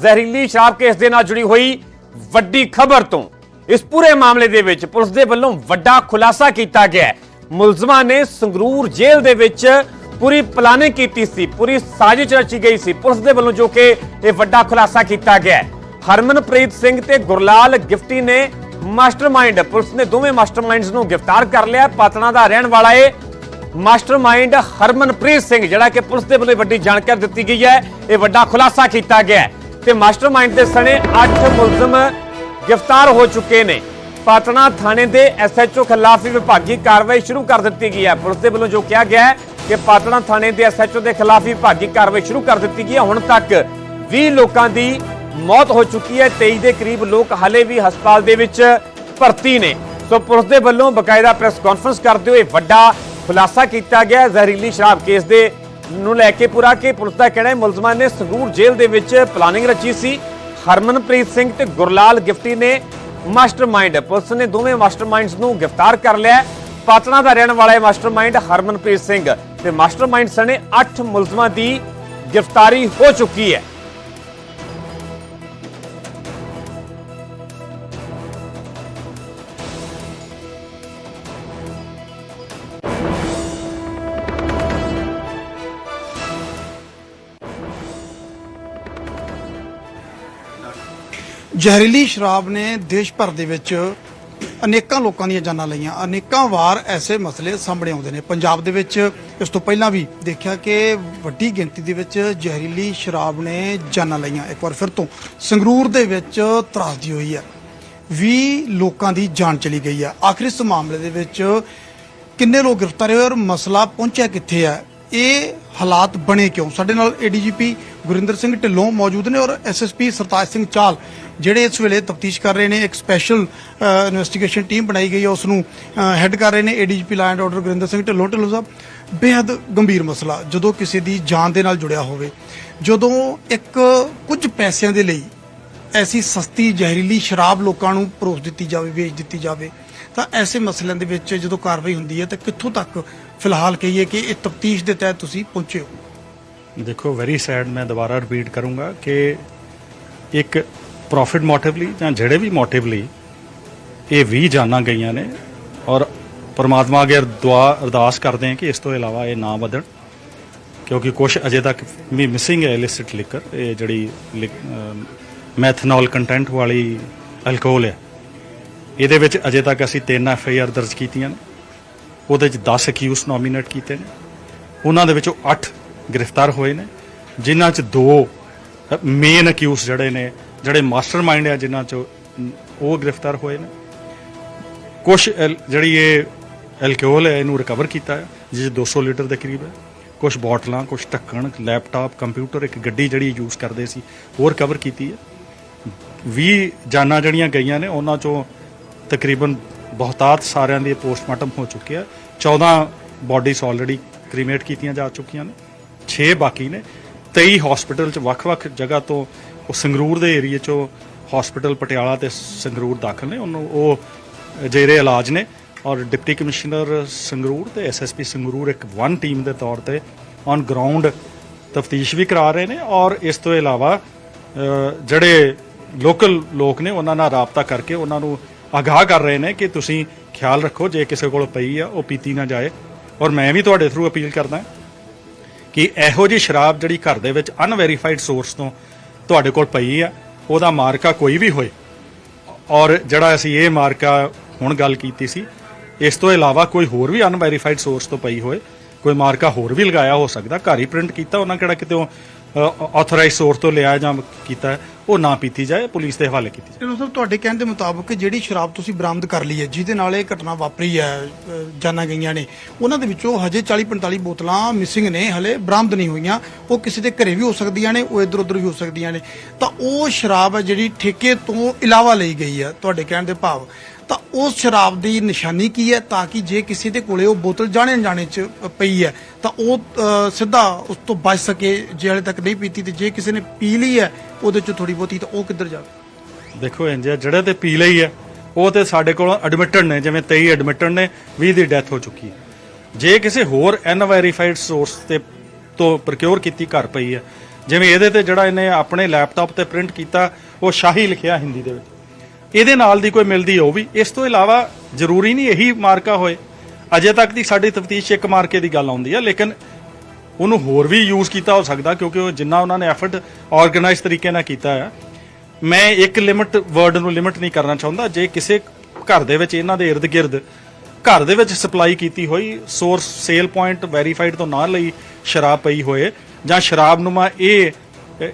ਜ਼ਹਿਰੀਲੀ ਸ਼ਰਾਬ ਕੇਸ ਦੇ ਨਾਲ ਜੁੜੀ ਹੋਈ ਵੱਡੀ ਖਬਰ ਤੋਂ ਇਸ ਪੂਰੇ ਮਾਮਲੇ ਦੇ ਵਿੱਚ ਪੁਲਿਸ ਦੇ ਵੱਲੋਂ ਵੱਡਾ ਖੁਲਾਸਾ ਕੀਤਾ ਗਿਆ ਮੁਲਜ਼ਮਾਂ ਨੇ ਸੰਗਰੂਰ ਜੇਲ੍ਹ ਦੇ ਵਿੱਚ ਪੂਰੀ ਪਲਾਨਿੰਗ ਕੀਤੀ ਸੀ, ਪੂਰੀ ਸਾਜ਼ਿਸ਼ ਰਚੀ ਗਈ ਸੀ। ਪੁਲਿਸ ਦੇ ਵੱਲੋਂ ਜੋ ਕਿ ਇਹ ਵੱਡਾ ਖੁਲਾਸਾ ਕੀਤਾ ਗਿਆ ਹਰਮਨਪ੍ਰੀਤ ਸਿੰਘ ਤੇ ਗੁਰਲਾਲ ਗਿਫਟੀ ਨੇ ਮਾਸਟਰਮਾਈਂਡ, ਪੁਲਿਸ ਨੇ ਦੋਵੇਂ ਮਾਸਟਰਮਾਈਂਡਸ ਨੂੰ ਗ੍ਰਿਫਤਾਰ ਕਰ ਲਿਆ। ਪਾਤਣਾ ਦਾ ਰਹਿਣ ਵਾਲਾ ਏ ਮਾਸਟਰਮਾਈਂਡ ਹਰਮਨਪ੍ਰੀਤ ਸਿੰਘ, ਜਿਹੜਾ ਕਿ ਪੁਲਿਸ ਦੇ ਵੱਲੋਂ ਵੱਡੀ ਜਾਣਕਾਰੀ ਦਿੱਤੀ ਗਈ ਹੈ। ਇਹ ਵੱਡਾ ਖੁਲਾਸਾ ਕੀਤਾ ਗਿਆ ਹੈ। ਤੇ ਮਾਸਟਰਮਾਈਂਡ ਦੇ ਸਣੇ 8 ਮੁਲਜ਼ਮ ਗ੍ਰਿਫਤਾਰ ਹੋ ਚੁੱਕੇ ਨੇ। ਪਾਤਣਾ ਥਾਣੇ ਦੇ ਐਸਐਚਓ ਖਿਲਾਫ ਵੀ ਵਿਭਾਗੀ ਕਾਰਵਾਈ ਸ਼ੁਰੂ ਕਰ ਦਿੱਤੀ ਗਈ ਹੈ। ਪੁਲਿਸ ਦੇ ਵੱਲੋਂ ਜੋ ਕਿਹਾ ਗਿਆ ਹੈ ਕਿ ਪਾਤਣਾ ਥਾਣੇ ਦੇ ਐਸਐਚਓ ਦੇ ਖਿਲਾਫ ਵਿਭਾਗੀ ਕਾਰਵਾਈ ਸ਼ੁਰੂ ਕਰ ਦਿੱਤੀ ਗਈ ਹੈ। ਹੁਣ ਤੱਕ 20 ਲੋਕਾਂ ਦੀ ਮੌਤ ਹੋ ਚੁੱਕੀ ਹੈ। 23 ਦੇ ਕਰੀਬ ਲੋਕ ਹਾਲੇ ਵੀ ਹਸਪਤਾਲ ਦੇ ਵਿੱਚ ਭਰਤੀ ਨੇ। ਸੋ ਪੁਲਿਸ ਦੇ ਵੱਲੋਂ ਬਕਾਇਦਾ ਪ੍ਰੈਸ ਕਾਨਫਰੰਸ ਕਰਦੇ ਹੋਏ ਵੱਡਾ ਖੁਲਾਸਾ ਕੀਤਾ ਗਿਆ ਜ਼ਹਿਰੀਲੀ ਸ਼ਰਾਬ ਕੇਸ ਦੇ ਨੂੰ ਲੈ ਕੇ ਪੂਰਾ ਕਿ ਪੁਲਿਸ ਦਾ ਕਹਿਣਾ ਹੈ, ਮੁਲਜ਼ਮਾਂ ਨੇ ਸੰਗਰੂਰ ਜੇਲ੍ਹ ਦੇ ਵਿੱਚ ਪਲਾਨਿੰਗ ਰਚੀ ਸੀ। ਹਰਮਨਪ੍ਰੀਤ ਸਿੰਘ ਤੇ ਗੁਰਲਾਲ ਗਿਫਟੀ ਨੇ ਮਾਸਟਰਮਾਈਂਡ ਪੁਲਿਸ ਨੇ ਦੋਵੇਂ ਮਾਸਟਰਮਾਈਂਡਸ ਨੂੰ ਗ੍ਰਿਫਤਾਰ ਕਰ ਲਿਆ ਹੈ। ਪਾਤਣਾ ਦਾ ਰਹਿਣ ਵਾਲਾ ਹੈ ਮਾਸਟਰਮਾਈਂਡ ਹਰਮਨਪ੍ਰੀਤ ਸਿੰਘ ਤੇ ਮਾਸਟਰਮਾਈਂਡ ਸਣੇ 8 ਮੁਲਜ਼ਮਾਂ ਦੀ ਗ੍ਰਿਫਤਾਰੀ ਹੋ ਚੁੱਕੀ ਹੈ। ਜ਼ਹਿਰੀਲੀ ਸ਼ਰਾਬ ਨੇ ਦੇਸ਼ ਭਰ ਦੇ ਵਿੱਚ ਅਨੇਕਾਂ ਲੋਕਾਂ ਦੀਆਂ ਜਾਨਾਂ ਲਈਆਂ। ਅਨੇਕਾਂ ਵਾਰ ਐਸੇ ਮਸਲੇ ਸਾਹਮਣੇ ਆਉਂਦੇ ਨੇ। ਪੰਜਾਬ ਦੇ ਵਿੱਚ ਇਸ ਤੋਂ ਪਹਿਲਾਂ ਵੀ ਦੇਖਿਆ ਕਿ ਵੱਡੀ ਗਿਣਤੀ ਦੇ ਵਿੱਚ ਜ਼ਹਿਰੀਲੀ ਸ਼ਰਾਬ ਨੇ ਜਾਨਾਂ ਲਈਆਂ। ਇੱਕ ਵਾਰ ਫਿਰ ਤੋਂ ਸੰਗਰੂਰ ਦੇ ਵਿੱਚ ਤਰਾਸਦੀ ਹੋਈ ਹੈ। 20 ਲੋਕਾਂ ਦੀ ਜਾਨ ਚਲੀ ਗਈ ਹੈ। ਆਖਰ ਇਸ ਮਾਮਲੇ ਦੇ ਵਿੱਚ ਕਿੰਨੇ ਲੋਕ ਗ੍ਰਿਫਤਾਰ ਹੋਏ ਔਰ ਮਸਲਾ ਪਹੁੰਚਿਆ ਕਿੱਥੇ ਹੈ? ਇਹ ਹਾਲਾਤ ਬਣੇ ਕਿਉਂ? ਸਾਡੇ ਨਾਲ ਏਡੀਜੀਪੀ ਗੁਰਿੰਦਰ ਸਿੰਘ ਢਿੱਲੋਂ ਮੌਜੂਦ ਨੇ ਔਰ ਐਸਐਸਪੀ ਸਰਤਾਜ ਸਿੰਘ ਚਾਲ ਜਿਹੜੇ ਇਸ ਵੇਲੇ ਤਫਤੀਸ਼ ਕਰ ਰਹੇ ਨੇ, ਇੱਕ ਸਪੈਸ਼ਲ ਇਨਵੈਸਟੀਗੇਸ਼ਨ ਟੀਮ ਬਣਾਈ ਗਈ ਹੈ ਉਸ ਨੂੰ ਹੈੱਡ ਕਰ ਰਹੇ ਨੇ ADGP law and order Gurinder Singh Dhillon Dhillon Sahib. ਬੇहद ਗੰਭੀਰ ਮਸਲਾ, ਜਦੋਂ ਕਿਸੇ ਦੀ ਜਾਨ ਦੇ ਨਾਲ ਜੁੜਿਆ ਹੋਵੇ, ਜਦੋਂ ਇੱਕ ਕੁਝ ਪੈਸਿਆਂ ਦੇ ਲਈ ਐਸੀ ਸਸਤੀ ਜ਼ਹਿਰੀਲੀ ਸ਼ਰਾਬ ਲੋਕਾਂ ਨੂੰ ਪਰੋਸ ਦਿੱਤੀ ਜਾਵੇ, ਵੇਚ ਦਿੱਤੀ ਜਾਵੇ, ਤਾਂ ਐਸੇ ਮਸਲਿਆਂ ਦੇ ਵਿੱਚ ਜਦੋਂ ਕਾਰਵਾਈ ਹੁੰਦੀ ਹੈ, ਤਾਂ ਕਿੱਥੋਂ ਤੱਕ ਫਿਲਹਾਲ ਕਹੀਏ ਕਿ ਇਹ ਤਫਤੀਸ਼ ਦੇ ਤਹਿਤ ਤੁਸੀਂ ਪਹੁੰਚੇ ਹੋ? ਦੇਖੋ ਵੈਰੀ ਸੈਡ ਮੈਂ ਦੁਬਾਰਾ ਰਿਪੀਟ ਕਰੂੰਗਾ ਕਿ ਇੱਕ ਪ੍ਰੋਫਿਟ ਮੋਟਿਵ ਲਈ ਜਾਂ ਜਿਹੜੇ ਵੀ ਮੋਟਿਵ ਲਈ ਇਹ 20 ਜਾਨਾਂ ਗਈਆਂ ਨੇ ਔਰ ਪਰਮਾਤਮਾ ਅੱਗੇ ਦੁਆ ਅਰਦਾਸ ਕਰਦੇ ਹਾਂ ਕਿ ਇਸ ਤੋਂ ਇਲਾਵਾ ਇਹ ਨਾ ਵਧਣ, ਕਿਉਂਕਿ ਕੁਝ ਅਜੇ ਤੱਕ ਵੀ ਮਿਸਿੰਗ ਹੈ ਇਲਿਸਿਟ ਲਿਕਰ ਇਹ ਜਿਹੜੀ ਮੈਥਨੋਲ ਕੰਟੈਂਟ ਵਾਲੀ ਅਲਕੋਹਲ ਹੈ। ਇਹਦੇ ਵਿੱਚ ਅਜੇ ਤੱਕ ਅਸੀਂ ਤਿੰਨ ਐਫ ਆਈ ਆਰ ਦਰਜ ਕੀਤੀਆਂ ਨੇ, ਉਹਦੇ ਚ 10 ਅਕਿਊਜ਼ ਨੋਮੀਨੇਟ ਕੀਤੇ ਨੇ, ਉਹਨਾਂ ਦੇ ਵਿੱਚੋਂ 8 ਗ੍ਰਿਫਤਾਰ ਹੋਏ ਨੇ, ਜਿਨ੍ਹਾਂ ਚ ਦੋ ਮੇਨ ਅਕਿਊਜ਼ ਜਿਹੜੇ ਨੇ ਜਿਹੜੇ ਮਾਸਟਰਮਾਈਂਡ ਆ, ਜਿਨ੍ਹਾਂ 'ਚੋਂ ਉਹ ਗ੍ਰਿਫਤਾਰ ਹੋਏ ਨੇ। ਕੁਝ ਜਿਹੜੀ ਇਹ ਐਲਕੋਹਲ ਹੈ, ਇਹਨੂੰ ਰਿਕਵਰ ਕੀਤਾ ਹੈ, ਜਿਸ 'ਚ 200 ਲੀਟਰ ਦੇ ਕਰੀਬ ਹੈ। ਕੁਝ ਬੋਟਲਾਂ ਕੁਝ ਢੱਕਣ, ਲੈਪਟਾਪ, ਕੰਪਿਊਟਰ, ਇੱਕ ਗੱਡੀ ਜਿਹੜੀ ਯੂਜ਼ ਕਰਦੇ ਸੀ, ਉਹ ਰਿਕਵਰ ਕੀਤੀ ਹੈ। 20 ਜਾਨਾਂ ਜਿਹੜੀਆਂ ਗਈਆਂ ਨੇ, ਉਹਨਾਂ ਚੋਂ ਤਕਰੀਬਨ ਬਹੁਤਾਤ ਸਾਰਿਆਂ ਦੀ ਪੋਸਟਮਾਰਟਮ ਹੋ ਚੁੱਕਿਆ 14 ਬਾਡੀਜ਼ ਆਲਰੇਡੀ ਕ੍ਰੀਮੇਟ ਕੀਤੀਆਂ ਜਾ ਚੁੱਕੀਆਂ ਨੇ। 6 ਬਾਕੀ ਨੇ। 23 ਹਸਪੀਟਲ ਚ ਵੱਖ-ਵੱਖ ਜਗ੍ਹਾ ਤੋਂ ਉਹ ਸੰਗਰੂਰ ਦੇ ਏਰੀਏ ਚੋਂ ਹਸਪੀਟਲ ਪਟਿਆਲਾ ਤੇ ਸੰਗਰੂਰ ਦਾਖਲ ਨੇ। ਉਹਨੂੰ ਉਹ ਜੇਰੇ ਇਲਾਜ ਨੇ ਔਰ ਡਿਪਟੀ ਕਮਿਸ਼ਨਰ ਸੰਗਰੂਰ ਤੇ ਐਸਐਸਪੀ ਸੰਗਰੂਰ ਇੱਕ ਵਨ ਟੀਮ ਦੇ ਤੌਰ ਤੇ ਔਨ ਗਰਾਊਂਡ ਤਫਤੀਸ਼ ਵੀ ਕਰਾ ਰਹੇ ਨੇ ਔਰ ਇਸ ਤੋਂ ਇਲਾਵਾ ਜਿਹੜੇ ਲੋਕਲ ਲੋਕ ਨੇ ਉਹਨਾਂ ਨਾਲ ਰਾਬਤਾ ਕਰਕੇ ਉਹਨਾਂ ਨੂੰ ਆਗਾਹ ਕਰ ਰਹੇ ਨੇ ਕਿ ਤੁਸੀਂ ਖਿਆਲ ਰੱਖੋ ਜੇ ਕਿਸੇ ਕੋਲ ਪਈ ਆ, ਉਹ ਪੀਤੀ ਨਾ ਜਾਏ। ਔਰ ਮੈਂ ਵੀ ਤੁਹਾਡੇ ਥਰੂ ਅਪੀਲ ਕਰਦਾ। ਕਿ ਇਹੋ ਜੀ ਸ਼ਰਾਬ ਜਿਹੜੀ ਘਰ ਦੇ ਵਿੱਚ ਅਨਵੈਰੀਫਾਈਡ ਸੋਰਸ ਤੋਂ ਤੁਹਾਡੇ ਕੋਲ ਪਈ ਆ, ਉਹਦਾ ਮਾਰਕਾ ਕੋਈ ਵੀ ਹੋਏ। ਔਰ ਜਿਹੜਾ ਅਸੀਂ ਇਹ ਮਾਰਕਾ ਹੁਣ ਗੱਲ ਕੀਤੀ ਸੀ, ਇਸ ਤੋਂ ਇਲਾਵਾ ਕੋਈ ਹੋਰ ਵੀ ਅਨਵੈਰੀਫਾਈਡ ਸੋਰਸ ਤੋਂ ਪਈ ਹੋਏ, ਕੋਈ ਮਾਰਕਾ ਹੋਰ ਵੀ ਲਗਾਇਆ ਹੋ ਸਕਦਾ, ਘਰ ਹੀ ਪ੍ਰਿੰਟ ਕੀਤਾ, ਉਹਨਾਂ ਕਿਹੜਾ ਕਿਤੇ ਆਥੋਰਾਈਜ਼ ਸੋਰਸ ਤੋਂ ਲਿਆ ਜਾਂ ਕੀਤਾ। ਉਹ ਨਾ ਪੀਤੀ ਜਾਏ ਪੁਲਿਸ ਦੇ ਹਵਾਲੇ ਕੀਤੀ ਜਾਏ। ਢਿੱਲੋਂ ਸਾਹਿਬ ਤੁਹਾਡੇ ਕਹਿਣ ਦੇ ਮੁਤਾਬਕ ਜਿਹੜੀ ਸ਼ਰਾਬ ਤੁਸੀਂ ਬਰਾਮਦ ਕਰ ਲਈ ਹੈ ਜਿਹਦੇ ਨਾਲ ਇਹ ਘਟਨਾ ਵਾਪਰੀ ਹੈ ਅ, ਜਾਨਾਂ ਗਈਆਂ ਨੇ ਉਹਨਾਂ ਦੇ ਵਿੱਚੋਂ ਹਜੇ 40 45 ਬੋਤਲਾਂ ਮਿਸਿੰਗ ਨੇ ਹਲੇ ਬਰਾਮਦ ਨਹੀਂ ਹੋਈਆਂ। ਉਹ ਕਿਸੇ ਦੇ ਘਰੇ ਵੀ ਹੋ ਸਕਦੀਆਂ ਨੇ ਉਹ ਇੱਧਰ ਉੱਧਰ ਵੀ ਹੋ ਸਕਦੀਆਂ ਨੇ। ਤਾਂ ਉਹ ਸ਼ਰਾਬ ਹੈ ਜਿਹੜੀ ਠੇਕੇ ਤੋਂ ਇਲਾਵਾ ਲਈ ਗਈ ਹੈ ਤੁਹਾਡੇ ਕਹਿਣ ਦੇ ਭਾਵ। ਤਾਂ ਉਸ ਸ਼ਰਾਬ ਦੀ ਨਿਸ਼ਾਨੀ ਕੀ ਹੈ ਤਾਂ ਕਿ ਜੇ ਕਿਸੇ ਦੇ ਕੋਲੇ ਉਹ ਬੋਤਲ ਜਾਣੇ ਜਾਣੇ ਚ ਪਈ ਹੈ ਤਾਂ ਉਹ ਅ, ਸਿੱਧਾ ਉਸ ਤੋਂ ਬਚ ਸਕੇ ਜੇ ਹਲੇ ਤੱਕ ਨਹੀਂ ਪੀਤੀ ਤੇ ਜੇ ਕਿਸੇ ਨੇ ਪੀ ਲਈ ਹੈ ਉਹਦੇ ਚ ਥੋੜੀ ਬਹੁਤੀ ਤਾਂ ਉਹ ਕਿੱਧਰ ਜਾਵੇ? ਦੇਖੋ ਇੰਜ ਆ, ਜਿਹੜੇ ਤੇ ਪੀ ਲਈ ਹੈ ਉਹ ਤੇ ਸਾਡੇ ਕੋਲ ਐਡਮਿਟਡ ਨੇ ਜਿਵੇਂ 23 ਐਡਮਿਟਡ ਨੇ 20 ਦੀ ਡੈਥ ਹੋ ਚੁੱਕੀ ਹੈ। ਜੇ ਕਿਸੇ ਹੋਰ ਅਨਵੈਰੀਫਾਈਡ ਸੋਰਸ ਤੇ ਤੋਂ ਪ੍ਰੋਕਿਉਰ ਕੀਤੀ ਘਰ ਪਈ ਹੈ ਜਿਵੇਂ ਇਹਦੇ ਤੇ ਜਿਹੜਾ ਇਹਨੇ ਆਪਣੇ ਲੈਪਟਾਪ ਤੇ ਪ੍ਰਿੰਟ ਕੀਤਾ ਉਹ ਸ਼ਾਹੀ ਲਿਖਿਆ ਹਿੰਦੀ ਦੇ ਵਿੱਚ। ਇਹਦੇ ਨਾਲ ਦੀ ਕੋਈ ਮਿਲਦੀ ਉਹ ਵੀ। ਇਸ ਤੋਂ ਇਲਾਵਾ ਜ਼ਰੂਰੀ ਨਹੀਂ ਇਹੀ ਮਾਰਕਾ ਹੋਏ। ਅਜੇ ਤੱਕ ਦੀ ਸਾਡੀ ਤਫਤੀਸ਼ ਇੱਕ ਮਾਰਕੇ ਦੀ ਗੱਲ ਆਉਂਦੀ ਹੈ ਲੇਕਿਨ ਉਹਨੂੰ ਹੋਰ ਵੀ ਯੂਜ਼ ਕੀਤਾ ਹੋ ਸਕਦਾ ਕਿਉਂਕਿ ਉਹ ਜਿੰਨਾ ਉਹਨਾਂ ਨੇ ਐਫਰਟ ਆਰਗੇਨਾਈਜ਼ ਤਰੀਕੇ ਨਾਲ ਕੀਤਾ ਹੈ ਮੈਂ ਇੱਕ ਲਿਮਿਟ ਵਰਡ ਨੂੰ ਲਿਮਿਟ ਨਹੀਂ ਕਰਨਾ ਚਾਹੁੰਦਾ। ਜੇ ਕਿਸੇ ਘਰ ਦੇ ਵਿੱਚ ਇਹਨਾਂ ਦੇ ird-gird ਘਰ ਦੇ ਵਿੱਚ ਸਪਲਾਈ ਕੀਤੀ ਹੋਈ ਸੋਰਸ ਸੇਲ ਪੁਆਇੰਟ ਵੈਰੀਫਾਈਡ ਤੋਂ ਨਾ ਲਈ ਸ਼ਰਾਬ ਪਈ ਹੋਏ ਜਾਂ ਸ਼ਰਾਬ ਨੂੰ ਨੂੰਮਾ ਇਹ,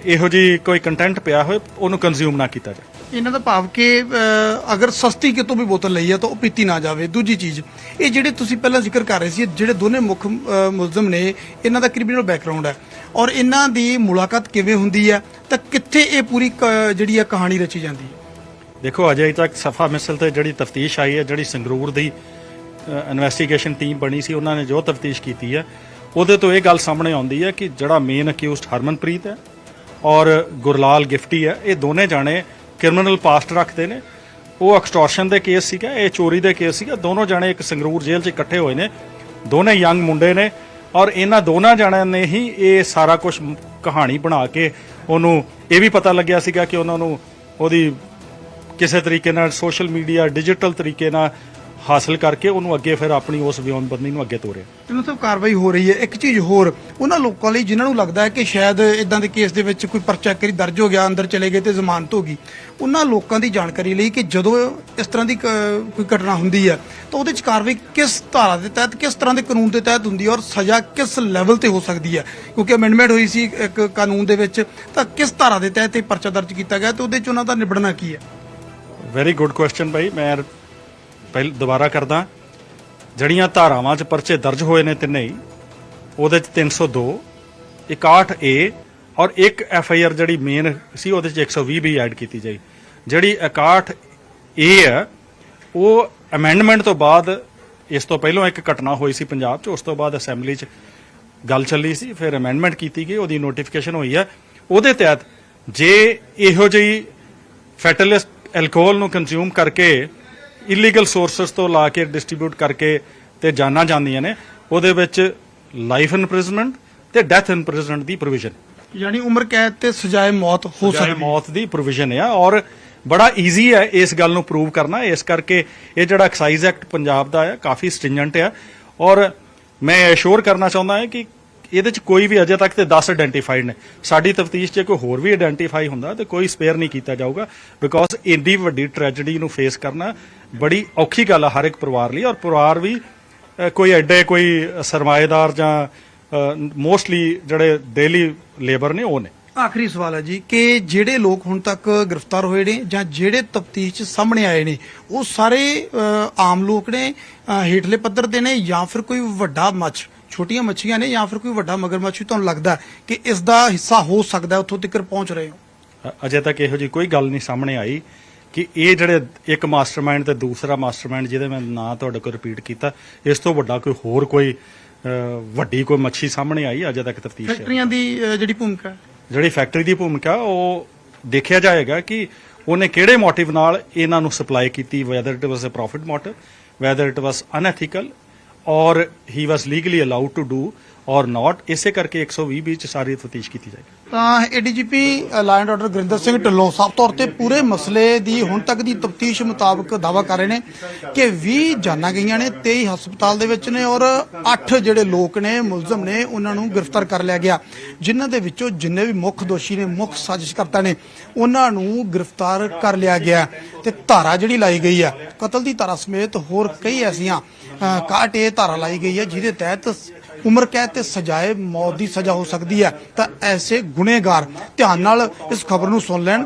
ਇਹੋ ਜੀ ਕੋਈ ਕੰਟੈਂਟ ਪਿਆ ਹੋਏ, ਉਹਨੂੰ ਕੰਜ਼ਿਊਮ ਨਾ ਕੀਤਾ ਜਾਵੇ ਇਹਨਾਂ ਦਾ ਭਾਵ ਕਿ ਅਹ, ਅਗਰ ਸਸਤੀ ਕਿਤੋਂ ਵੀ ਬੋਤਲ ਲਈ ਹੈ ਤਾਂ ਉਹ ਪੀਤੀ ਨਾ ਜਾਵੇ। ਦੂਜੀ ਚੀਜ਼ ਇਹ ਜਿਹੜੇ ਤੁਸੀਂ ਪਹਿਲਾਂ ਜ਼ਿਕਰ ਕਰ ਰਹੇ ਸੀ ਇਹ ਜਿਹੜੇ ਦੋਨੇ ਮੁੱਖ ਅਹ, ਮੁਲਜ਼ਮ ਨੇ ਇਹਨਾਂ ਦਾ ਕ੍ਰਿਮੀਨਲ ਬੈਕਗ੍ਰਾਉਂਡ ਹੈ। ਔਰ ਇਹਨਾਂ ਦੀ ਮੁਲਾਕਾਤ ਕਿਵੇਂ ਹੁੰਦੀ ਹੈ ਤਾਂ ਕਿੱਥੇ ਇਹ ਪੂਰੀ ਕ- ਜਿਹੜੀ ਹੈ ਕਹਾਣੀ ਰਚੀ ਜਾਂਦੀ ਹੈ? ਦੇਖੋ ਅਜੇ ਤੱਕ ਸਫਾ ਮਿਸਲ ਤੇ ਜਿਹੜੀ ਤਫਤੀਸ਼ ਆਈ ਹੈ ਜਿਹੜੀ ਸੰਗਰੂਰ ਦੀ ਇਨਵੈਸਟੀਗੇਸ਼ਨ ਟੀਮ ਬਣੀ ਸੀ ਉਹਨਾਂ ਨੇ ਜੋ ਤਫਤੀਸ਼ ਕੀਤੀ ਹੈ ਉਹਦੇ ਤੋਂ ਇਹ ਗੱਲ ਸਾਹਮਣੇ ਆਉਂਦੀ ਹੈ ਕਿ ਜਿਹੜਾ ਮੇਨ ਅਕਿਊਜ਼ਡ ਹਰਮਨਪ੍ਰੀਤ ਹੈ ਔਰ ਗੁਰਲਾਲ ਗਿਫਟੀ ਹੈ ਇਹ ਦੋਨੇ ਜਾਣੇ ਕ੍ਰਿਮੀਨਲ ਪਾਸਟ ਰੱਖਦੇ ਨੇ। ਉਹ ਐਕਸਟੋਰਸ਼ਨ ਦੇ ਕੇਸ ਸੀਗਾ, ਇਹ ਚੋਰੀ ਦੇ ਕੇਸ ਸੀਗਾ। ਦੋਨੋਂ ਜਾਣੇ ਇੱਕ ਸੰਗਰੂਰ ਜੇਲ੍ਹ 'ਚ ਇਕੱਠੇ ਹੋਏ ਨੇ। ਦੋਨੇ ਯੰਗ ਮੁੰਡੇ ਨੇ ਔਰ ਇਹਨਾਂ ਦੋਨਾਂ ਜਣਿਆਂ ਨੇ ਹੀ ਇਹ ਸਾਰਾ ਕੁਝ ਕਹਾਣੀ ਬਣਾ ਕੇ ਉਹਨੂੰ ਇਹ ਵੀ ਪਤਾ ਲੱਗਿਆ ਸੀਗਾ ਕਿ ਉਹਨਾਂ ਨੂੰ ਉਹਦੀ ਕਿਸੇ ਤਰੀਕੇ ਨਾਲ ਸੋਸ਼ਲ ਮੀਡੀਆ ਡਿਜੀਟਲ ਤਰੀਕੇ ਨਾਲ ਹਾਸਲ ਕਰਕੇ ਉਹਨੂੰ ਅੱਗੇ ਫਿਰ ਆਪਣੀ ਉਸ ਵਿਉਂਤਬੰਦੀ ਨੂੰ ਅੱਗੇ ਤੋਰਿਆ। ਇਹਨਾਂ ਤੋਂ ਕਾਰਵਾਈ ਹੋ ਰਹੀ ਹੈ। ਇੱਕ ਚੀਜ਼ ਹੋਰ ਉਹਨਾਂ ਲੋਕਾਂ ਲਈ ਜਿਨ੍ਹਾਂ ਨੂੰ ਲੱਗਦਾ ਹੈ ਕਿ ਸ਼ਾਇਦ ਇਦਾਂ ਦੇ ਕੇਸ ਦੇ ਵਿੱਚ ਕੋਈ ਪਰਚਾ ਕਰੀ ਦਰਜ ਹੋ ਗਿਆ ਅੰਦਰ ਚਲੇ ਗਏ ਤੇ ਜ਼ਮਾਨਤ ਹੋ ਗਈ। ਉਹਨਾਂ ਲੋਕਾਂ ਦੀ ਜਾਣਕਾਰੀ ਲਈ ਕਿ ਜਦੋਂ ਇਸ ਤਰ੍ਹਾਂ ਦੀ ਕੋਈ ਘਟਨਾ ਹੁੰਦੀ ਹੈ ਤਾਂ ਉਹਦੇ ਚ ਕਾਰਵਾਈ ਕਿਸ ਧਾਰਾ ਦੇ ਤਹਿਤ ਕਿਸ ਤਰ੍ਹਾਂ ਦੇ ਕਾਨੂੰਨ ਦੇ ਤਹਿਤ ਹੁੰਦੀ ਹੈ ਔਰ ਸਜ਼ਾ ਕਿਸ ਲੈਵਲ ਤੇ ਹੋ ਸਕਦੀ ਹੈ? ਕਿਉਂਕਿ ਅਮੈਂਡਮੈਂਟ ਹੋਈ ਸੀ ਇੱਕ ਕਾਨੂੰਨ ਦੇ ਵਿੱਚ ਤਾਂ ਕਿਸ ਧਾਰਾ ਦੇ ਤਹਿਤ ਇਹ ਪਰਚਾ ਦਰਜ ਕੀਤਾ ਗਿਆ ਤੇ ਉਹਦੇ ਚ ਉਹਨਾਂ ਦਾ ਨਿਬੜਨਾ ਕੀ ਹੈ? ਵੈਰੀ ਗੁੱਡ ਕੁਐਸਚਨ ਭਾਈ। ਮੈਂ ਪਹਿਲ ਦੁਬਾਰਾ ਕਰਦਾ। ਜਿਹੜੀਆਂ ਧਾਰਾਵਾਂ 'ਚ ਪਰਚੇ ਦਰਜ ਹੋਏ ਨੇ ਤਿੰਨੇ ਹੀ, ਉਹਦੇ 'ਚ 302 61 ਏ ਔਰ ਇੱਕ ਐਫ ਆਈ ਆਰ ਜਿਹੜੀ ਮੇਨ ਸੀ, ਉਹਦੇ 'ਚ 120 ਵੀ ਐਡ ਕੀਤੀ ਜਾਈ। ਜਿਹੜੀ 61 ਏ ਹੈ ਉਹ ਅਮੈਂਡਮੈਂਟ ਤੋਂ ਬਾਅਦ ਇਸ ਤੋਂ ਪਹਿਲਾਂ ਇੱਕ ਘਟਨਾ ਹੋਈ ਸੀ ਪੰਜਾਬ 'ਚ, ਉਸ ਤੋਂ ਬਾਅਦ ਅਸੈਂਬਲੀ 'ਚ ਗੱਲ ਚੱਲੀ ਸੀ, ਫਿਰ ਅਮੈਂਡਮੈਂਟ ਕੀਤੀ ਗਈ, ਉਹਦੀ ਨੋਟੀਫਿਕੇਸ਼ਨ ਹੋਈ ਹੈ ਉਹਦੇ ਤਹਿਤ ਜੇ ਇਹੋ ਜਿਹੀ ਫੈਟਲਿਸਟ ਐਲਕੋਹਲ ਨੂੰ ਕੰਜ਼ਿਊਮ ਕਰਕੇ ਇਲੀਗਲ ਸੋਰਸਸ ਤੋਂ ਲਾ ਕੇ ਡਿਸਟ੍ਰੀਬਿਊਟ ਕਰਕੇ ਤੇ ਜਾਨਾਂ ਜਾਂਦੀਆਂ ਨੇ ਉਹਦੇ ਵਿੱਚ ਲਾਈਫ ਇੰਪ੍ਰਿਜ਼ਨਮੈਂਟ ਤੇ ਡੈਥ ਇੰਪ੍ਰਿਜ਼ਨਮੈਂਟ ਦੀ ਪ੍ਰੋਵੀਜ਼ਨ ਯਾਨੀ ਉਮਰ ਕੈਦ ਤੇ ਸਜ਼ਾਏ ਮੌਤ ਹੋ ਸਕਦੀ ਹੈ। ਮੌਤ ਦੀ ਪ੍ਰੋਵੀਜ਼ਨ ਆ ਔਰ ਬੜਾ ਈਜ਼ੀ ਹੈ ਇਸ ਗੱਲ ਨੂੰ ਪ੍ਰੂਵ ਕਰਨਾ। ਇਸ ਕਰਕੇ ਇਹ ਜਿਹੜਾ ਐਕਸਾਈਜ਼ ਐਕਟ ਪੰਜਾਬ ਦਾ ਹੈ ਕਾਫੀ ਸਟ੍ਰਿੰਜੈਂਟ ਆ। ਔਰ ਮੈਂ ਅਸ਼ੋਰ ਕਰਨਾ ਚਾਹੁੰਦਾ ਹਾਂ ਕਿ ਇਹਦੇ ਚ ਕੋਈ ਵੀ ਅਜੇ ਤੱਕ ਤੇ 10 ਆਇਡੈਂਟੀਫਾਈਡ ਨੇ। ਸਾਡੀ ਤਫਤੀਸ਼ 'ਚ ਕੋਈ ਹੋਰ ਵੀ ਆਇਡੈਂਟੀਫਾਈ ਹੁੰਦਾ ਤੇ ਕੋਈ ਸਪੇਅਰ ਨਹੀਂ ਕੀਤਾ ਜਾਊਗਾ ਬਿਕੋਜ਼ ਇੰਨੀ ਵੱਡੀ ਟ੍ਰੈਜੇਡੀ ਨੂੰ ਫੇਸ ਕਰਨਾ ਬੜੀ ਔਖੀ ਗੱਲ ਆ ਹਰ ਇੱਕ ਪਰਿਵਾਰ ਲਈ ਔਰ ਪਰਿਵਾਰ ਵੀ ਕੋਈ ਐਡੇ ਕੋਈ ਸਰਮਾਏਦਾਰ ਜਾਂ ਮੋਸਟਲੀ ਜਿਹੜੇ ਡੇਲੀ ਲੇਬਰ ਨੇ ਉਹ ਨੇ। ਆਖਰੀ ਸਵਾਲ ਹੈ ਜੀ ਕਿ ਜਿਹੜੇ ਲੋਕ ਹੁਣ ਤੱਕ ਗ੍ਰਿਫਤਾਰ ਹੋਏ ਨੇ ਜਾਂ ਜਿਹੜੇ ਤਫਤੀਸ਼ 'ਚ ਸਾਹਮਣੇ ਆਏ ਨੇ, ਉਹ ਸਾਰੇ ਆਮ ਲੋਕ ਨੇ ਹੇਠਲੇ ਪੱਧਰ ਦੇ ਨੇ ਜਾਂ ਫਿਰ ਕੋਈ ਵੱਡਾ ਮੱਛ ਛੋਟੀਆਂ ਮੱਛੀਆਂ ਨੇ ਜਾਂ ਫਿਰ ਕੋਈ ਵੱਡਾ ਮਗਰਮੱਛ ਵੀ ਤੁਹਾਨੂੰ ਲੱਗਦਾ ਕਿ ਇਸ ਦਾ ਹਿੱਸਾ ਹੋ ਸਕਦਾ ਉੱਥੋਂ ਤੱਕ ਪਹੁੰਚ ਰਹੇ ਹੋ? ਅ- ਅਜੇ ਤੱਕ ਇਹੋ ਜੀ ਕੋਈ ਗੱਲ ਨਹੀਂ ਸਾਹਮਣੇ ਆਈ ਕਿ ਇਹ ਜਿਹੜੇ ਇੱਕ ਮਾਸਟਰਮਾਈਂਡ ਤੇ ਦੂਸਰਾ ਮਾਸਟਰਮਾਈਂਡ ਜਿਹਦੇ ਮੈਂ ਨਾਂ ਤੁਹਾਡੇ ਕੋਲ ਰਿਪੀਟ ਕੀਤਾ ਇਸ ਤੋਂ ਵੱਡਾ ਕੋਈ ਹੋਰ ਕੋਈ ਅ, ਵੱਡੀ ਕੋਈ ਮੱਛੀ ਸਾਹਮਣੇ ਆਈ ਅਜੇ ਤੱਕ ਤਫਤੀਸ਼ ਫੈਕਟਰੀਆਂ ਦੀ ਜਿਹੜੀ ਭੂਮਿਕਾ ਹੈ? ਜਿਹੜੀ ਫੈਕਟਰੀ ਦੀ ਭੂਮਿਕਾ ਉਹ ਦੇਖਿਆ ਜਾਏਗਾ ਕਿ ਉਹਨੇ ਕਿਹੜੇ ਮੋਟਿਵ ਨਾਲ ਇਹਨਾਂ ਨੂੰ ਸਪਲਾਈ ਕੀਤੀ whether it was a profit motive whether it was unethical or he was legally allowed to do or not ਇਸੇ ਕਰਕੇ 120 ਵਿੱਚ ਸਾਰੀ ਤਫਤੀਸ਼ ਕੀਤੀ ਜਾਏਗੀ। ਤਾਂ ADGP law order Gurinder Singh Dhillon ਸਾਫ਼ ਤੌਰ ਤੇ ਪੂਰੇ ਮਸਲੇ ਦੀ ਹੁਣ ਤੱਕ ਦੀ ਤਫਤੀਸ਼ ਮੁਤਾਬਕ ਦਾਵਾ ਕਰ ਰਹੇ ਨੇ ਕਿ 20 ਜਾਨਾਂ ਗਈਆਂ ਨੇ 23 ਹਸਪਤਾਲ ਦੇ ਵਿੱਚ ਨੇ ਔਰ 8 ਜਿਹੜੇ ਲੋਕ ਨੇ, ਮੁਲਜ਼ਮ ਨੇ, ਉਹਨਾਂ ਨੂੰ ਗ੍ਰਿਫਤਾਰ ਕਰ ਲਿਆ ਗਿਆ। ਜਿਨ੍ਹਾਂ ਦੇ ਵਿੱਚੋਂ ਜਿੰਨੇ ਵੀ ਮੁੱਖ ਦੋਸ਼ੀ ਨੇ, ਮੁੱਖ ਸਾਜ਼ਿਸ਼ਕਰਤਾ ਨੇ, ਉਹਨਾਂ ਨੂੰ ਗ੍ਰਿਫਤਾਰ ਕਰ ਲਿਆ ਗਿਆ। ਤੇ ਧਾਰਾ ਜਿਹੜੀ ਲਾਈ ਗਈ ਆ ਕਤਲ ਦੀ ਧਾਰਾ ਸਮੇਤ ਹੋਰ ਕਈ ਐਸੀਆਂ 61 ਇਹ ਧਾਰਾ ਲਾਈ ਗਈ ਹੈ, ਜਿਹਦੇ ਤਹਿਤ ਉਮਰ ਕੈਦ ਤੇ ਸਜ਼ਾਏ ਮੌਤ ਦੀ ਸਜ਼ਾ ਹੋ ਸਕਦੀ ਹੈ। ਤਾਂ ਐਸੇ ਗੁਨੇਗਾਰ ਧਿਆਨ ਨਾਲ ਇਸ ਖਬਰ ਨੂੰ ਸੁਣ ਲੈਣ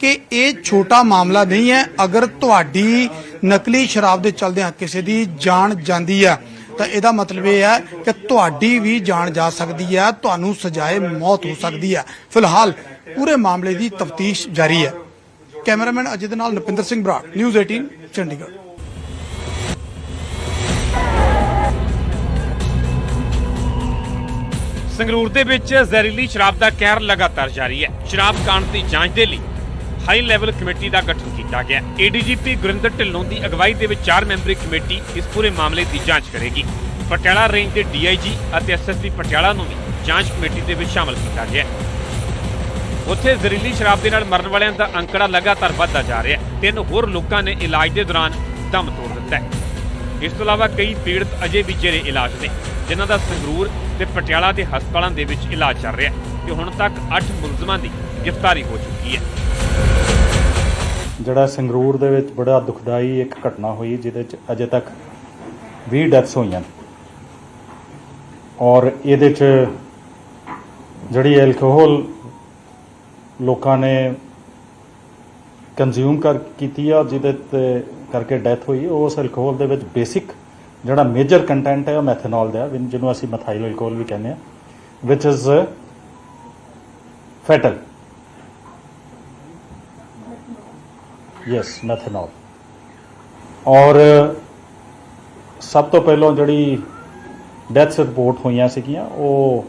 ਕਿ ਇਹ ਛੋਟਾ ਮਾਮਲਾ ਨਹੀਂ ਹੈ। ਅਗਰ ਤੁਹਾਡੀ ਨਕਲੀ ਸ਼ਰਾਬ ਦੇ ਚਲਦਿਆਂ ਕਿਸੇ ਦੀ ਜਾਨ ਜਾਂਦੀ ਹੈ, ਤਾਂ ਇਹਦਾ ਮਤਲਬ ਇਹ ਹੈ ਕਿ ਤੁਹਾਡੀ ਵੀ ਜਾਨ ਜਾ ਸਕਦੀ ਹੈ, ਤੁਹਾਨੂੰ ਸਜ਼ਾਏ ਮੌਤ ਹੋ ਸਕਦੀ ਹੈ। ਫਿਲਹਾਲ ਪੂਰੇ ਮਾਮਲੇ ਦੀ ਤਫਤੀਸ਼ ਜਾਰੀ ਹੈ। ਕੈਮਰਾਮੈਨ ਅਜੇ ਦੇ ਨਾਲ ਨਪਿੰਦਰ ਸਿੰਘ ਬਰਾੜ, ਨਿਊਜ਼ 18 ਚੰਡੀਗੜ੍ਹ। ਸੰਗਰੂਰ ਦੇ ਵਿੱਚ ਜ਼ਹਿਰੀਲੀ ਸ਼ਰਾਬ ਦਾ ਕਹਿਰ ਲਗਾਤਾਰ ਜਾਰੀ ਹੈ। ਸ਼ਰਾਬ ਕਾਂਡ ਦੀ ਜਾਂਚ ਦੇ ਲਈ ਹਾਈ ਲੈਵਲ ਕਮੇਟੀ ਦਾ ਗਠਨ ਕੀਤਾ ਗਿਆ। ਏਡੀਜੀਪੀ ਗੁਰਿੰਦਰ ਢਿੱਲੋਂ ਦੀ ਅਗਵਾਈ ਦੇ ਵਿੱਚ 4 ਮੈਂਬਰੀ ਕਮੇਟੀ ਇਸ ਪੂਰੇ ਮਾਮਲੇ ਦੀ ਜਾਂਚ ਕਰੇਗੀ। ਪਟਿਆਲਾ ਰੇਂਜ ਦੇ ਡੀਆਈਜੀ ਅਤੇ ਐਸਐਸਪੀ ਪਟਿਆਲਾ ਨੂੰ ਵੀ ਜਾਂਚ ਕਮੇਟੀ ਦੇ ਵਿੱਚ ਸ਼ਾਮਲ ਕੀਤਾ ਗਿਆ ਉੱਥੇ ਜ਼ਹਿਰੀਲੀ ਸ਼ਰਾਬ ਦੇ ਨਾਲ ਮਰਨ ਵਾਲਿਆਂ ਦਾ ਅੰਕੜਾ ਲਗਾਤਾਰ ਵੱਧਦਾ ਜਾ ਰਿਹਾ ਹੈ। ਤਿੰਨ ਹੋਰ ਲੋਕਾਂ ਨੇ ਇਲਾਜ ਦੇ ਦੌਰਾਨ ਦਮ ਤੋੜ ਦਿੱਤਾ ਹੈ। ਇਸ ਤੋਂ ਇਲਾਵਾ ਕਈ ਪੀੜਤ ਅਜੇ ਵੀ ਜੇਰੇ ਇਲਾਜ ਨੇ। ਜਿਨ੍ਹਾਂ ਦਾ ਸੰਗਰੂਰ ਤੇ ਪਟਿਆਲਾ ਦੇ ਹਸਪਤਾਲਾਂ ਦੇ ਵਿੱਚ ਇਲਾਜ ਚੱਲ ਰਿਹਾ ਹੈ ਤੇ ਹੁਣ ਤੱਕ 8 ਮੁਲਜ਼ਮਾਂ ਦੀ ਗ੍ਰਿਫਤਾਰੀ ਹੋ ਚੁੱਕੀ ਹੈ ਜਿਹੜਾ ਸੰਗਰੂਰ ਦੇ ਵਿੱਚ ਬੜਾ ਦੁਖਦਾਈ ਇੱਕ ਘਟਨਾ ਹੋਈ, ਜਿਹਦੇ ਚ ਅਜੇ ਤੱਕ 20 ਡੈਥਸ ਹੋਈਆਂ ਨੇ। ਔਰ ਇਹਦੇ ਚ ਜਿਹੜੀ ਐਲਕੋਹਲ ਲੋਕਾਂ ਨੇ ਕੰਜ਼ਿਊਮ ਕਰ, ਕੀਤੀ ਆ, ਜਿਹਦੇ ਤੇ ਕਰਕੇ ਡੈਥ ਹੋਈ ਉਸ ਐਲਕੋਹਲ ਦੇ ਵਿੱਚ ਬੇਸਿਕ ਜਿਹੜਾ ਮੇਜਰ ਕੰਟੈਂਟ ਹੈ ਉਹ ਮੈਥਨੋਲ ਦਾ ਹੈ, ਜਿਹਨੂੰ ਅਸੀਂ ਮਥਾਈਲ ਐਲਕੋਹਲ ਵੀ ਕਹਿੰਦੇ ਆ ਵਿਚ ਇਜ਼ ਫੈਟਲ ਯੈਸ ਮੈਥਨੋਲ ਔਰ ਸਭ ਤੋਂ ਪਹਿਲਾਂ ਜਿਹੜੀ ਡੈਥਸ ਰਿਪੋਰਟ ਹੋਈਆਂ ਸੀਗੀਆਂ ਉਹ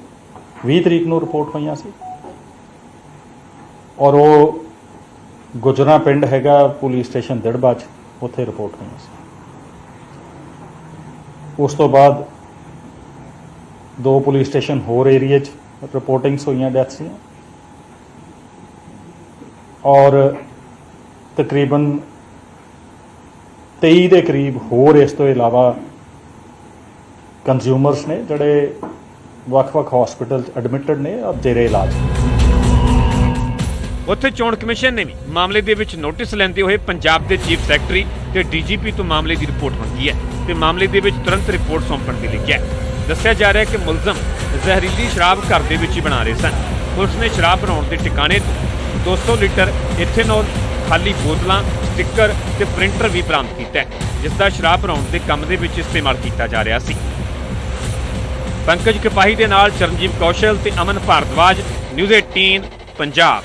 20 ਤਰੀਕ ਨੂੰ ਰਿਪੋਰਟ ਹੋਈਆਂ ਸੀ। ਔਰ ਉਹ ਗੁਜਰਾ ਪਿੰਡ ਹੈਗਾ ਪੁਲਿਸ ਸਟੇਸ਼ਨ ਦਿੜਬਾ 'ਚ ਉੱਥੇ ਰਿਪੋਰਟ ਹੋਈਆਂ ਸੀ। ਉਸ ਤੋਂ ਬਾਅਦ ਦੋ ਪੁਲਿਸ ਸਟੇਸ਼ਨ ਹੋਰ ਏਰੀਆ 'ਚ ਰਿਪੋਰਟਿੰਗਸ ਹੋਈਆਂ ਡੈਥਸ ਦੀਆਂ। ਔਰ ਤਕਰੀਬਨ 23 ਦੇ ਕਰੀਬ ਹੋਰ ਇਸ ਤੋਂ ਇਲਾਵਾ ਕੰਜ਼ਿਊਮਰਸ ਨੇ, ਜਿਹੜੇ ਵੱਖ-ਵੱਖ ਹਸਪੀਟਲ ਐਡਮਿਟਡ ਨੇ, ਔਰ ਜੇਰੇ ਇਲਾਜ। ਉੱਥੇ ਚੋਣ ਕਮਿਸ਼ਨ ਨੇ ਵੀ ਮਾਮਲੇ ਦੇ ਵਿੱਚ ਨੋਟਿਸ ਲੈਂਦੇ ਹੋਏ ਪੰਜਾਬ ਦੇ ਚੀਫ ਸੈਕਟਰੀ ਤੇ ਡੀਜੀਪੀ ਤੋਂ ਮਾਮਲੇ ਦੀ ਰਿਪੋਰਟ ਮੰਗੀ ਹੈ ਤੇ ਮਾਮਲੇ ਦੇ ਵਿੱਚ ਤੁਰੰਤ ਰਿਪੋਰਟ ਸੌਂਪਣ ਦੀ ਲਿਖਿਆ ਦੱਸਿਆ ਜਾ ਰਿਹਾ ਹੈ ਕਿ ਮੁਲਜ਼ਮ ਜ਼ਹਿਰੀਲੀ ਸ਼ਰਾਬ ਘਰ ਦੇ ਵਿੱਚ ਹੀ ਬਣਾ ਰਹੇ ਸਨ। ਪੁਲਿਸ ਨੇ ਸ਼ਰਾਬ ਬਣਾਉਣ ਦੇ ਟਿਕਾਣੇ ਤੋਂ 200 ਲੀਟਰ ਇਥੇਨੋਲ, ਖਾਲੀ ਬੋਤਲਾਂ ਸਟicker ਤੇ ਪ੍ਰਿੰਟਰ ਵੀ ਬਰਾਮਦ ਕੀਤਾ ਜਿਸ ਦਾ ਸ਼ਰਾਬ ਬਣਾਉਣ ਦੇ ਕੰਮ ਦੇ ਵਿੱਚ ਇਸਤੇਮਾਲ ਕੀਤਾ ਜਾ ਰਿਹਾ ਸੀ। ਪੰਕਜ ਕਪਾਹੀ ਦੇ ਨਾਲ ਚਰਨਜੀਤ ਕੌਸ਼ਲ ਤੇ ਅਮਨ ਭਾਰਦਵਾਜ, ਨਿਊਜ਼ 18 ਪੰਜਾਬ।